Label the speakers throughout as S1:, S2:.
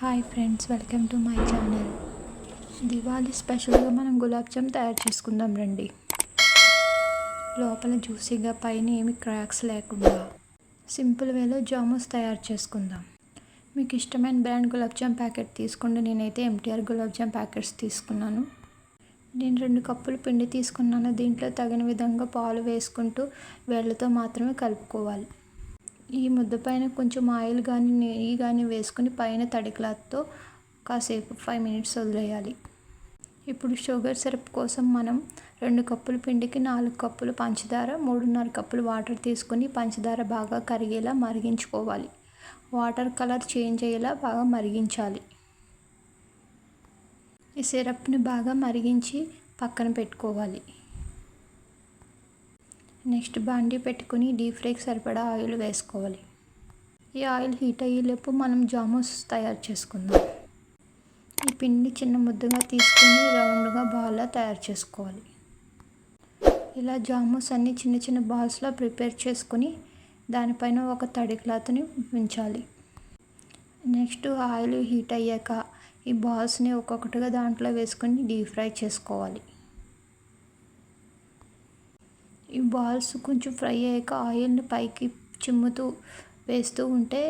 S1: Hi friends welcome to my channel Diwali స్పెషల్గా మనం గులాబ్ జామ్ తయారు చేసుకుందాం రండి. లోపల జ్యూసీగా పైన ఏమి క్రాక్స్ లేకుండా సింపుల్ వేలో జామూస్ తయారు చేసుకుందాం. మీకు ఇష్టమైన బ్రాండ్ గులాబ్ జామ్ ప్యాకెట్ తీసుకోండి. నేనైతే ఎంటీఆర్ గులాబ్ జామ్ ప్యాకెట్స్ తీసుకున్నాను. నేను రెండు కప్పులు పిండి తీసుకున్నాను. దీంట్లో తగిన విధంగా పాలు వేసుకుంటూ వేళ్ళతో మాత్రమే కలుపుకోవాలి. ఈ ముద్ద పైన కొంచెం ఆయిల్ కానీ నెయ్యి కానీ వేసుకుని పైన తడి క్లాత్తో కాసేపు ఫైవ్ మినిట్స్ వదిలేయాలి. ఇప్పుడు షుగర్ సిరప్ కోసం మనం రెండు కప్పుల పిండికి నాలుగు కప్పులు పంచదార మూడున్నర కప్పులు వాటర్ తీసుకొని పంచదార బాగా కరిగేలా మరిగించుకోవాలి. వాటర్ కలర్ చేంజ్ అయ్యేలా బాగా మరిగించాలి. ఈ సిరప్ని బాగా మరిగించి పక్కన పెట్టుకోవాలి. నెక్స్ట్ బాండీ పెట్టుకుని డీప్ ఫ్రైకి సరిపడా ఆయిల్ వేసుకోవాలి. ఈ ఆయిల్ హీట్ అయ్యేలోపు మనం జామూస్ తయారు చేసుకుందాం. ఈ పిండి చిన్న ముద్దగా తీసుకొని రౌండ్గా బాల్లా తయారు చేసుకోవాలి. ఇలా జామూస్ అన్ని చిన్న చిన్న బాల్స్లో ప్రిపేర్ చేసుకొని దానిపైన ఒక తడి క్లాత్ని ఉంచాలి. నెక్స్ట్ ఆయిల్ హీట్ అయ్యాక ఈ బాల్స్ని ఒక్కొక్కటిగా దాంట్లో వేసుకొని డీప్ ఫ్రై చేసుకోవాలి. ఈ బాల్స్ కొంచెం ఫ్రై అయ్యాక ఆయిల్ని పైకి చిమ్ముతూ వేస్తూ ఉంటే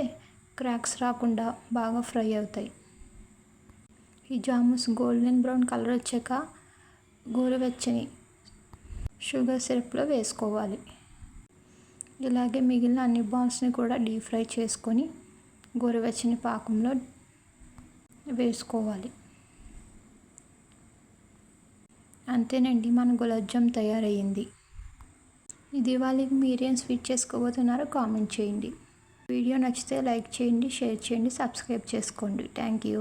S1: క్రాక్స్ రాకుండా బాగా ఫ్రై అవుతాయి. ఈ జాముస్ గోల్డెన్ బ్రౌన్ కలర్ వచ్చాక గోరువెచ్చని షుగర్ సిరప్లో వేసుకోవాలి. ఇలాగే మిగిలిన అన్ని బాల్స్ని కూడా డీప్ ఫ్రై చేసుకొని గోరువెచ్చని పాకంలో వేసుకోవాలి. అంతేనండి మన గులాబ్ జామ్ తయారయ్యింది. ఈ దివాళీకి మీరేం స్వీట్ చేసుకోబోతున్నారో కామెంట్ చేయండి. వీడియో నచ్చితే లైక్ చేయండి షేర్ చేయండి సబ్స్క్రైబ్ చేసుకోండి. Thank you.